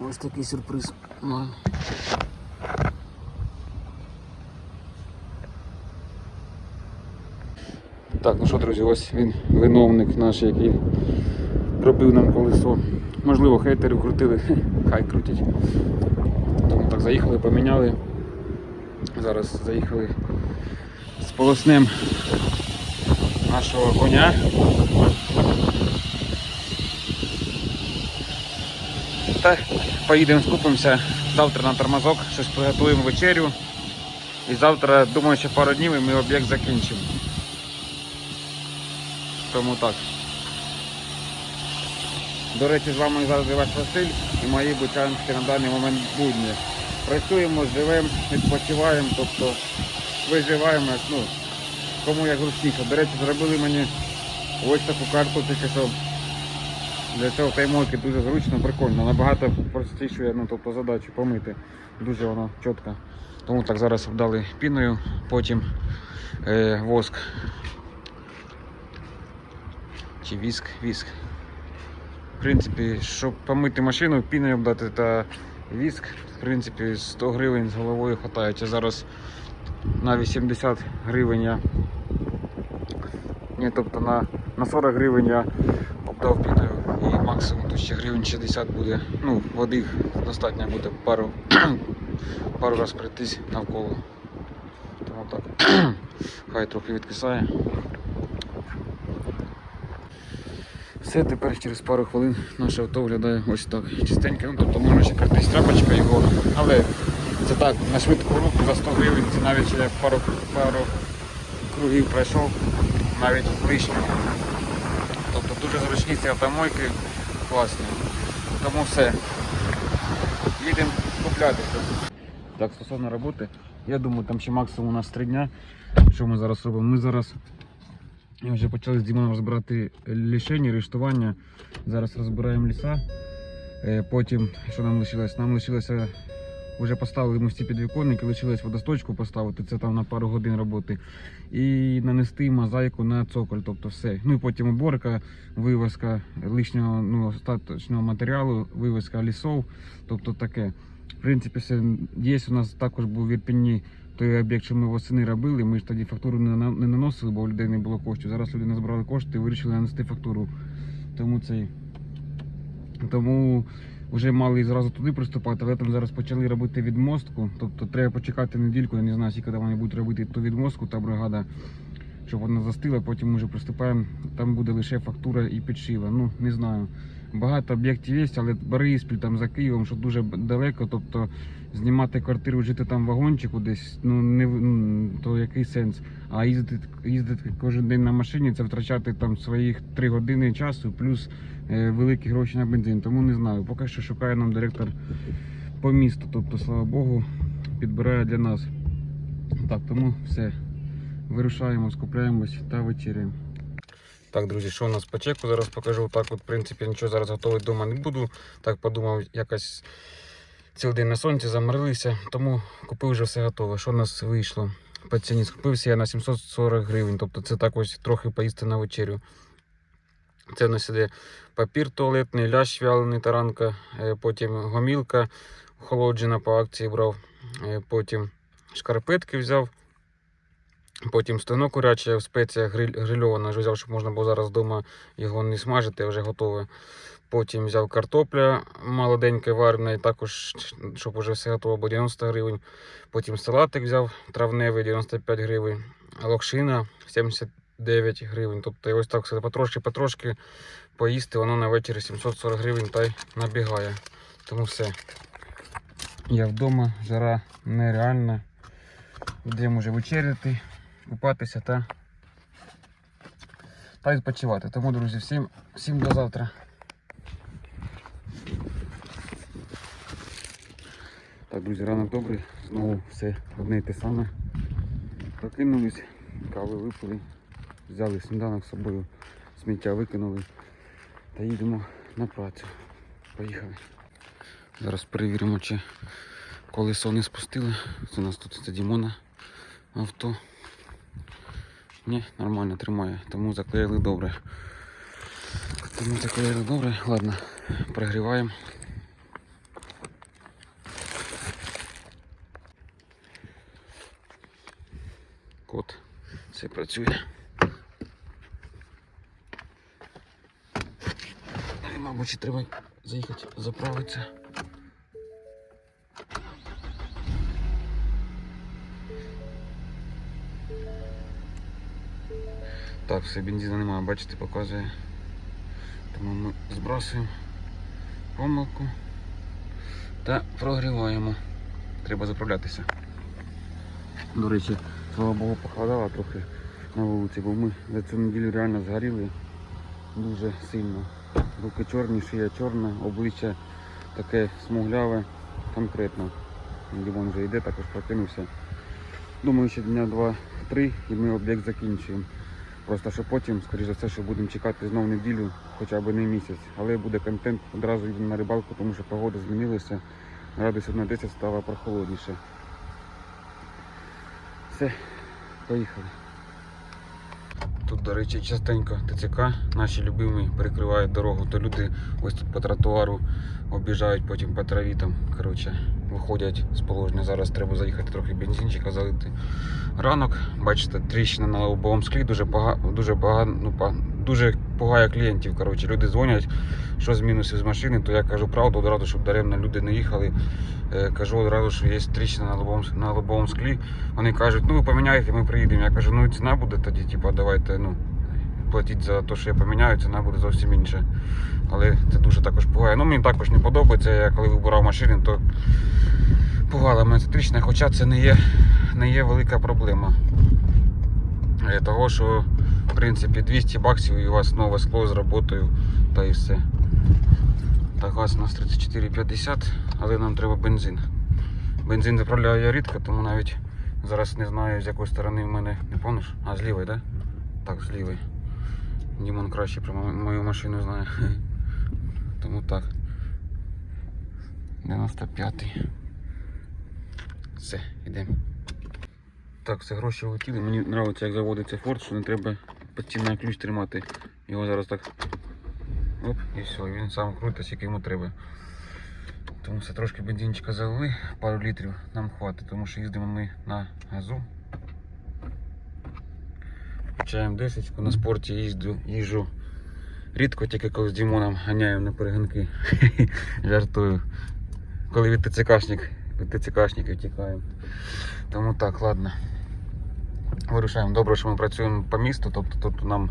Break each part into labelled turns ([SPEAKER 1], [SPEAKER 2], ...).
[SPEAKER 1] Ось такий сюрприз. маю. Так, ну що, друзі, ось він виновник наш, який робив нам колесо. Можливо, хейтери крутили, хай крутять. Тому так заїхали, поміняли. Зараз заїхали з полоснем нашого коня. Та поїдемо скупимося завтра на тормозок, щось приготуємо вечерю. І завтра, думаю, ще пару днів і ми об'єкт закінчимо. Тому так. До речі, з вами завжди ваш Василь і мої бучанські на даний момент будні. Працюємо, живемо, відпочиваємо, тобто виживаємо, ну, кому як зручніше. До речі, зробили мені ось таку карту тільки що для цього таймойки дуже зручно, прикольно, набагато простіше ну, тобто задачу помити. Дуже воно чітко. Тому так зараз обдали піною, потім е, воск. Чи віск, віск. В принципі, щоб помити машину, піною обдати та віск, в принципі, 100 гривень з головою хватає. Чи зараз на 80 гривень я. Ні, тобто на, на 40 гривень я обдав піною максимум тут ще гривень 60 буде. Ну, води достатньо буде пару, пару раз пройтись навколо. Тому так. Хай трохи відкисає. Все, тепер через пару хвилин наше авто виглядає ось так. Чистеньке, ну тобто можна ще пройтись тряпочка його, але це так, на швидку руку за 100 гривень, це навіть я пару, пару кругів пройшов, навіть лишнього. Тобто дуже зручні ці автомойки, класні. Тому все. Їдемо купляти. Так, стосовно роботи, я думаю, там ще максимум у нас 3 дня. Що ми зараз робимо? Ми зараз вже почали з Дімоном розбирати лішення, рештування. Зараз розбираємо ліса. Е, Потім, що нам лишилось? Нам лишилося, вже поставили ми всі підвіконники, лишилось водосточку поставити, це там на пару годин роботи. І нанести мозаїку на цоколь, тобто все. Ну і потім уборка, вивозка лишнього ну, остаточного матеріалу, вивозка лісов, тобто таке. В принципі, все є. У нас також був в Ірпіні той об'єкт, що ми восени робили, ми ж тоді фактуру не, не наносили, бо у людей не було коштів. Зараз люди назбирали кошти і вирішили нанести фактуру. Тому цей. Тому вже мали зразу туди приступати, але там зараз почали робити відмостку. Тобто треба почекати недільку, я не знаю, скільки вони будуть робити ту відмостку, та бригада, щоб вона застила, потім вже приступаємо. Там буде лише фактура і підшива. Ну, не знаю. Багато об'єктів є, але Бориспіль там за Києвом, що дуже далеко. Тобто знімати квартиру, жити там вагончику десь, ну не ну, то який сенс. А їздити, їздити кожен день на машині, це втрачати там своїх 3 години часу, плюс великі гроші на бензин. Тому не знаю. Поки що шукає нам директор по місту. Тобто, слава Богу, підбирає для нас. Так, тому все. Вирушаємо, скупляємось та вечеряємо. Так, друзі, що у нас по чеку? Зараз покажу. Так, от, в принципі, нічого зараз готувати вдома не буду. Так подумав, якось цілий день на сонці заморилися, тому купив вже все готове. Що у нас вийшло по ціні? Скупився я на 740 гривень, тобто це так ось трохи поїсти на вечерю. Це в нас іде папір туалетний, лящ вялений таранка, е, потім гомілка охолоджена по акції брав, е, потім шкарпетки взяв. Потім стено куряче в спеціях гриль, грильоване, вже взяв, щоб можна було зараз вдома його не смажити, вже готове. Потім взяв картопля молоденька варена, і також, щоб вже все готово, було 90 гривень. Потім салатик взяв травневий 95 гривень, локшина 79 гривень. Тобто ось так все потрошки-потрошки поїсти, воно на вечір 740 гривень та й набігає. Тому все. Я вдома, жара нереальна. Йдемо вже вечеряти, купатися та, та відпочивати. Тому, друзі, всім, всім до завтра. Так, друзі, ранок добрий. Знову все одне й те саме. Прокинулись, кави випили, взяли сніданок з собою, сміття викинули та їдемо на працю. Поїхали. Зараз перевіримо, чи колесо не спустили. Це у нас тут це Дімона авто. Ні, нормально тримає, тому заклеїли добре. Тому заклеїли добре. Ладно, прогріваємо. Кот, все працює. І, ще треба заїхати заправитися. Так, все, бензину немає, бачите, показує. Тому ми збрасуємо помилку та прогріваємо. Треба заправлятися. До речі, слава Богу, похолодало трохи на вулиці, бо ми за цю неділю реально згоріли дуже сильно. Руки чорні, шия чорна, обличчя таке смугляве, конкретно. Дімон вже йде, також прокинувся. Думаю, ще дня два-три і ми об'єкт закінчуємо. Просто що потім, скоріш за все, що будемо чекати знову неділю, хоча б не місяць. Але буде контент, одразу йдемо на рибалку, тому що погода змінилася. Градусів на 10 стало прохолодніше. Все, поїхали. Тут, до речі, частенько ТЦК, наші любимі перекривають дорогу, то люди ось тут по тротуару обіжають, потім по траві там, коротше, виходять з положення. Зараз треба заїхати трохи бензинчика залити. Ранок, бачите, тріщина на лобовому склі, дуже багато, дуже багато, ну, дуже пугає клієнтів. Коротше, люди дзвонять, що з мінусів з машини, то я кажу правду одразу, щоб даремно люди не їхали. Е, кажу одразу, що є тріщина на лобовому, на лобовому склі. Вони кажуть, ну ви поміняєте, ми приїдемо. Я кажу, ну ціна буде тоді, типу, давайте, ну, платіть за те, що я поміняю, ціна буде зовсім інша. Але це дуже також пугає. Ну, мені також не подобається. Я коли вибирав машини, то пугала мене ця хоча це не є, не є велика проблема. Е, Того, що в принципі 200 баксів і у вас нове скло з роботою та і все. Так, газ у нас 34,50, але нам треба бензин. Бензин заправляю я рідко, тому навіть зараз не знаю з якої сторони в мене. Не помниш? А з лівої, так? Да? Так, з лівої. Дімон краще про мою машину знає. Тому так. 95-й. Все, йдемо. Так, все гроші влетіли. Мені подобається, як заводиться форт, що не треба постійно ключ тримати. Його зараз так. Оп, і все, він сам крутиться, як йому треба. Тому все трошки бензинчика залили, пару літрів нам хватить, тому що їздимо ми на газу. Включаємо десятку, на спорті їжджу, їжджу рідко, тільки коли з Дімоном ганяємо на перегонки. Жартую. Коли від ТЦКшник, від ТЦКшників тікаємо. Тому так, ладно. Вирушаємо. Добре, що ми працюємо по місту, тобто тут нам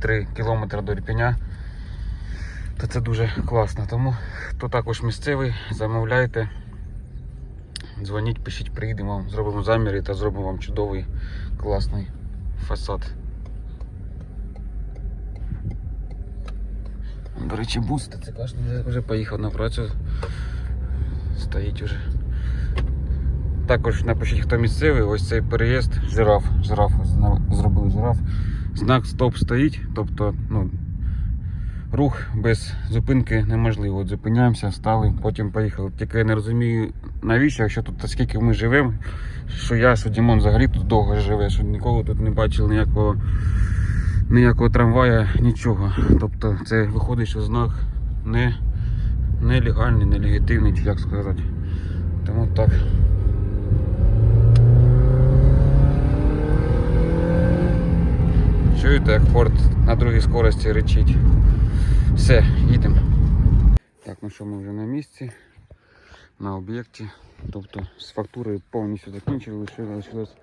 [SPEAKER 1] 3 кілометри до Ірпеня. То це дуже класно. Тому хто також місцевий, замовляйте. Дзвоніть, пишіть, приїдемо, зробимо заміри та зробимо вам чудовий класний фасад. До речі, бус ТЦКшний вже- поїхав на працю. Стоїть уже. Також напишіть, хто місцевий, ось цей переїзд, жираф, жираф, зробили жираф. Знак стоп стоїть, тобто ну, рух без зупинки неможливо. От зупиняємося, стали, потім поїхали. Тільки я не розумію, навіщо, якщо тут скільки ми живемо, що я, що Дімон взагалі тут довго живе, що ніколи тут не бачили ніякого, ніякого трамвая, нічого. Тобто це виходить, що знак не, нелегальний, нелегітимний, чи як сказати. Тому так. Чуєте, як Форд на другій скорості речить. Все, їдемо. Так, ну що, ми вже на місці, на об'єкті. Тобто з фактурою повністю закінчили, лишилась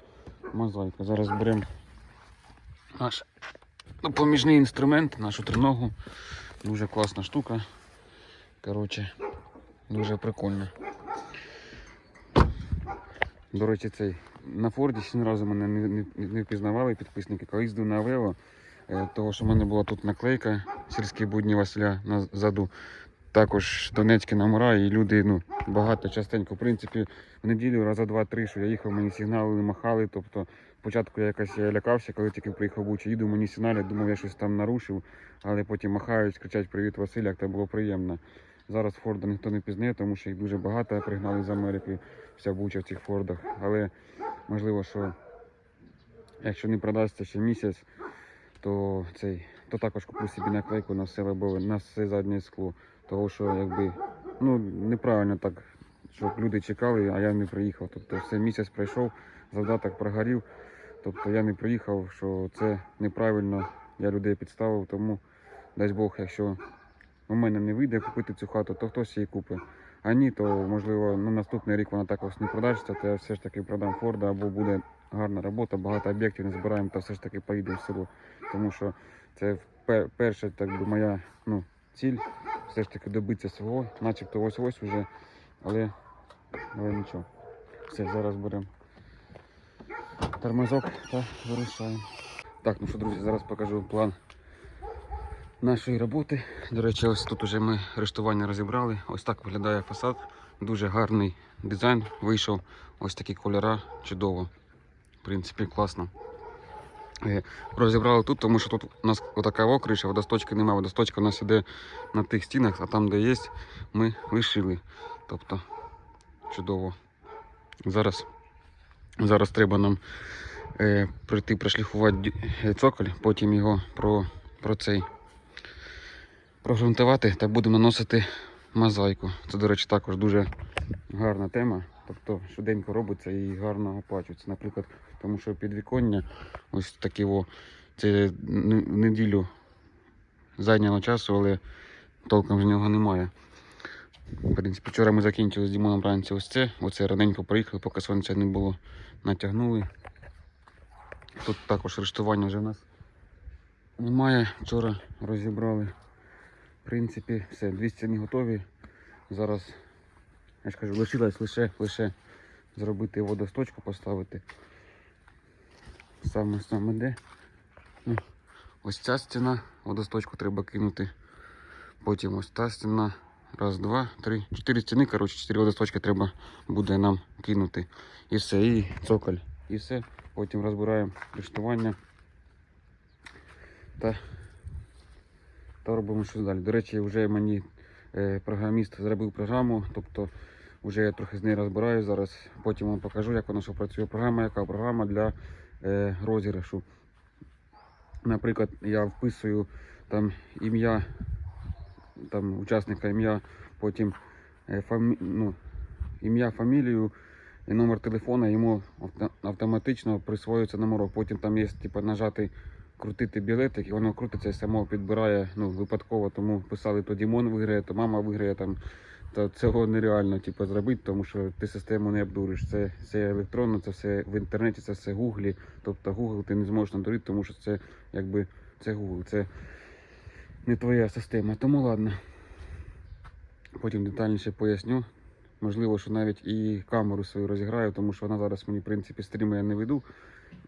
[SPEAKER 1] мозаїка. Зараз беремо наш допоміжний інструмент, нашу триногу. Дуже класна штука. Коротше, дуже прикольно. До речі, цей на Форді ні разу мене не, не, не впізнавали підписники. Коли їздив на Авео, е, того що в мене була тут наклейка сільські будні Василя назаду. Також донецькі номера, і люди ну, багато частенько, в принципі, в неділю раза два-три, що я їхав, мені сигнали махали. Тобто спочатку я якось я лякався, коли тільки приїхав Бучі, їду, мені сигналять, думав, я щось там нарушив, але потім махають, кричать Привіт, Василь, як це було приємно. Зараз Форда ніхто не пізнає, тому що їх дуже багато пригнали з Америки, вся буча в цих Фордах. Але можливо, що якщо не продасться ще місяць, то цей то також куплю собі наклейку на все лобове, на все заднє скло. Того що якби ну неправильно так, щоб люди чекали, а я не приїхав. Тобто все місяць пройшов, завдаток прогорів. Тобто я не приїхав, що це неправильно, я людей підставив, тому дасть Бог, якщо у мене не вийде купити цю хату, то хтось її купить. А ні, то можливо ну, наступний рік вона також не продасться, то я все ж таки продам Форда або буде гарна робота, багато об'єктів не збираємо, та все ж таки поїдемо в село. Тому що це пер- перша так би, моя ну, ціль, все ж таки добитися свого, начебто ось ось уже, але, але нічого. Все, зараз беремо тормозок та вирушаємо. Так, ну що, друзі, зараз покажу план нашої роботи. До речі, ось тут уже ми рештування розібрали. Ось так виглядає фасад. Дуже гарний дизайн вийшов. Ось такі кольори, чудово. В принципі, класно. Розібрали тут, тому що тут у нас отака криша, водосточки немає. Водосточка у нас іде на тих стінах, а там, де є, ми лишили. Тобто, чудово. Зараз, зараз треба нам е, прийти прошліфувати е, цоколь, потім його про, про цей прогрунтувати та будемо наносити мозаїку. Це, до речі, також дуже гарна тема. Тобто швиденько робиться і гарно оплачується. Наприклад, тому що підвіконня, ось такі о, це неділю зайняло часу, але толком з нього немає. В принципі, вчора ми закінчили з Дімоном вранці ось це. Оце раненько проїхали, поки сонця не було. Натягнули. Тут також рештування вже в нас немає. Вчора розібрали. В принципі, все, дві стіни готові. Зараз, я ж кажу, лишилось лише, лише зробити водосточку, поставити. Саме саме де. Ну, ось ця стіна, водосточку треба кинути. Потім ось та стіна. Раз, два, три, чотири стіни, коротше, чотири водосточки треба буде нам кинути. І все, і цоколь. І все. Потім розбираємо рештування. Та та робимо щось далі. До речі, вже мені е, програміст зробив програму, тобто вже я трохи з нею розбираю зараз. Потім вам покажу, як вона що працює. Програма, яка програма для е, розіграшу. Наприклад, я вписую там ім'я там, учасника ім'я, потім е, фамі... ну, ім'я, фамілію і номер телефона, йому автоматично присвоюється номерок. Потім там є типу, нажати крутити білетик, і воно крутиться і само підбирає ну, випадково, тому писали, то Дімон виграє, то мама виграє там. То цього нереально типу, зробити, тому що ти систему не обдуриш. Це все електронно, це все в інтернеті, це все гуглі. Тобто Google ти не зможеш надурити, тому що це якби це Google, це не твоя система. Тому ладно. Потім детальніше поясню. Можливо, що навіть і камеру свою розіграю, тому що вона зараз мені, в принципі, стріми я не веду.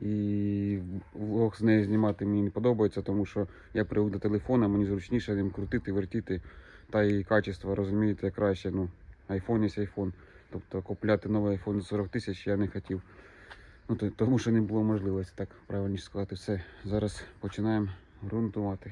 [SPEAKER 1] І влог з нею знімати мені не подобається, тому що я привик до телефона, мені зручніше ним крутити, вертіти. Та і качество, розумієте, краще. Ну, айфон є айфон. Тобто купляти новий айфон за 40 тисяч я не хотів. Ну, тому що не було можливості, так правильніше сказати. Все, зараз починаємо ґрунтувати.